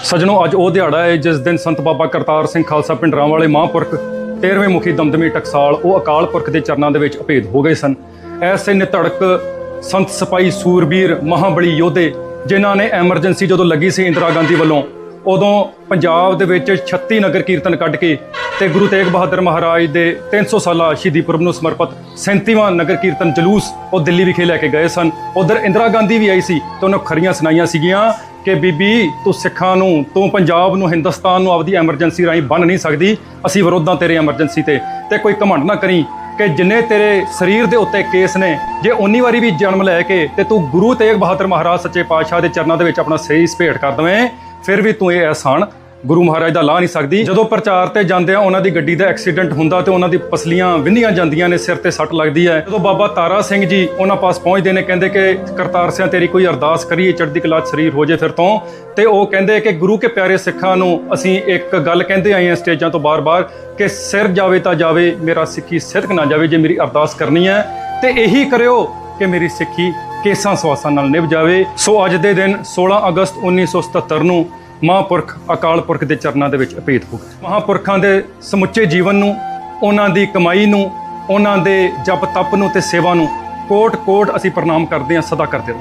ਸਜਣੋ, ਅੱਜ ਉਹ ਦਿਹਾੜਾ ਹੈ ਜਿਸ ਦਿਨ ਸੰਤ ਬਾਬਾ ਕਰਤਾਰ ਸਿੰਘ ਖਾਲਸਾ ਪਿੰਡ ਵਾਲੇ ਮਹਾਂਪੁਰਖ 13ਵੇਂ ਮੁਖੀ ਦਮਦਮੀ ਟਕਸਾਲ ਉਹ ਅਕਾਲ ਪੁਰਖ ਦੇ ਚਰਨਾਂ ਦੇ ਵਿੱਚ ਅਭੇਦ ਹੋ ਗਏ ਸਨ। ਐਸੇ ਨਿਧੜਕ ਸੰਤ ਸਿਪਾਹੀ ਸੂਰਬੀਰ ਮਹਾਬਲੀ ਯੋਧੇ, ਜਿਨ੍ਹਾਂ ਨੇ ਐਮਰਜੈਂਸੀ ਜਦੋਂ ਲੱਗੀ ਸੀ ਇੰਦਰਾ ਗਾਂਧੀ ਵੱਲੋਂ, ਉਦੋਂ ਪੰਜਾਬ ਦੇ ਵਿੱਚ 36 ਨਗਰ ਕੀਰਤਨ ਕੱਢ ਕੇ ਤੇ ਗੁਰੂ ਤੇਗ ਬਹਾਦਰ ਮਹਾਰਾਜ ਦੇ 300 ਸਾਲਾ ਸ਼ਹੀਦੀ ਪੁਰਬ ਨੂੰ ਸਮਰਪਿਤ 37ਵਾਂ ਨਗਰ ਕੀਰਤਨ ਜਲੂਸ ਉਹ ਦਿੱਲੀ ਵਿਖੇ ਲੈ ਕੇ ਗਏ ਸਨ। ਉਧਰ ਇੰਦਰਾ ਗਾਂਧੀ ਵੀ ਆਈ ਸੀ ਤੇ ਉਹਨੇ ਖਰੀਆਂ ਸੁਣਾਈਆਂ ਸੀਗੀਆਂ। ਕਿ ਬੀਬੀ, ਤੂੰ ਸਿੱਖਾਂ ਨੂੰ, ਤੂੰ ਪੰਜਾਬ ਨੂੰ, ਹਿੰਦੁਸਤਾਨ ਨੂੰ ਆਪਦੀ ਐਮਰਜੈਂਸੀ ਰਾਹੀਂ ਬੰਨ ਨਹੀਂ ਸਕਦੀ। ਅਸੀਂ ਵਿਰੋਧਾਂ ਤੇਰੇ ਐਮਰਜੈਂਸੀ ਤੇ। ਤੇ ਕੋਈ ਘਮੰਡ ਨਾ ਕਰੀ ਕਿ ਜਿੰਨੇ ਤੇਰੇ ਸਰੀਰ ਦੇ ਉੱਤੇ ਕੇਸ ਨੇ, ਜੇ ਉਨੀ ਵਾਰੀ ਵੀ ਜਨਮ ਲੈ ਕੇ ਤੇ ਤੂੰ ਗੁਰੂ ਤੇਗ ਬਹਾਦਰ ਮਹਾਰਾਜ ਸੱਚੇ ਪਾਤਸ਼ਾਹ ਦੇ ਚਰਨਾਂ ਦੇ ਵਿੱਚ ਆਪਣਾ ਸਹੀ ਭੇਟ ਕਰ ਦਵੇਂ, ਫਿਰ ਵੀ ਤੂੰ ਇਹ ਅਹਿਸਾਨ ਗੁਰੂ ਮਹਾਰਾਜ ਦਾ ਲਾ ਨਹੀਂ ਸਕਦੀ। ਜਦੋਂ ਪ੍ਰਚਾਰ ਤੇ ਜਾਂਦੇ ਆ, ਉਹਨਾਂ ਦੀ ਗੱਡੀ ਦਾ ਐਕਸੀਡੈਂਟ ਹੁੰਦਾ ਤੇ ਉਹਨਾਂ ਦੀ ਪਸਲੀਆਂ ਵਿੰਨੀਆਂ ਜਾਂਦੀਆਂ ਨੇ, ਸਿਰ ਤੇ ਸੱਟ ਲੱਗਦੀ ਹੈ। ਜਦੋਂ ਬਾਬਾ ਤਾਰਾ ਸਿੰਘ ਜੀ ਉਹਨਾਂ ਪਾਸ ਪਹੁੰਚਦੇ ਨੇ, ਕਹਿੰਦੇ ਕਿ, ਕਰਤਾਰ ਸਿੰਘ, ਤੇਰੀ ਕੋਈ ਅਰਦਾਸ ਕਰੀਏ, ਚੜ੍ਹਦੀ ਕਲਾ ਸਰੀਰ ਹੋ ਜੇ ਫਿਰ ਤੋਂ। ਤੇ ਉਹ ਕਹਿੰਦੇ ਕਿ, ਗੁਰੂ ਕੇ ਪਿਆਰੇ ਸਿੱਖਾਂ ਨੂੰ ਅਸੀਂ ਇੱਕ ਗੱਲ ਕਹਿੰਦੇ ਆਏ ਹਾਂ ਸਟੇਜਾਂ ਤੋਂ ਬਾਰ-ਬਾਰ ਕਿ ਸਿਰ ਜਾਵੇ ਤਾਂ ਜਾਵੇ, ਮੇਰਾ ਸਿੱਖੀ ਸਿੱਧਕ ਨਾ ਜਾਵੇ ਜੇ ਮੇਰੀ ਅਰਦਾਸ ਕਰਨੀ ਹੈ। ਤੇ ਇਹੀ ਕਰਿਓ ਕਿ ਮੇਰੀ ਸਿੱਖੀ ਕੇਸਾਂ ਸਵਾਸਾਂ ਨਾਲ ਨਿਭ ਜਾਵੇ। ਸੋ ਅੱਜ ਦੇ ਦਿਨ 16 ਅਗਸਤ 1977 ਨੂੰ ਮਹਾਂਪੁਰਖ, ਅਕਾਲ ਪੁਰਖ ਦੇ ਚਰਨਾਂ ਦੇ ਵਿੱਚ ਅਪੇਤ ਹੋ ਗਏ। ਮਹਾਂਪੁਰਖਾਂ ਦੇ ਸਮੁੱਚੇ ਜੀਵਨ ਨੂੰ, ਉਹਨਾਂ ਦੀ ਕਮਾਈ ਨੂੰ, ਉਹਨਾਂ ਦੇ ਜਪ ਤਪ ਨੂੰ ਤੇ ਸੇਵਾ ਨੂੰ ਕੋਟ ਕੋਟ ਅਸੀਂ ਪ੍ਰਣਾਮ ਕਰਦੇ ਹਾਂ, ਸਦਾ ਕਰਦੇ ਰਹੋ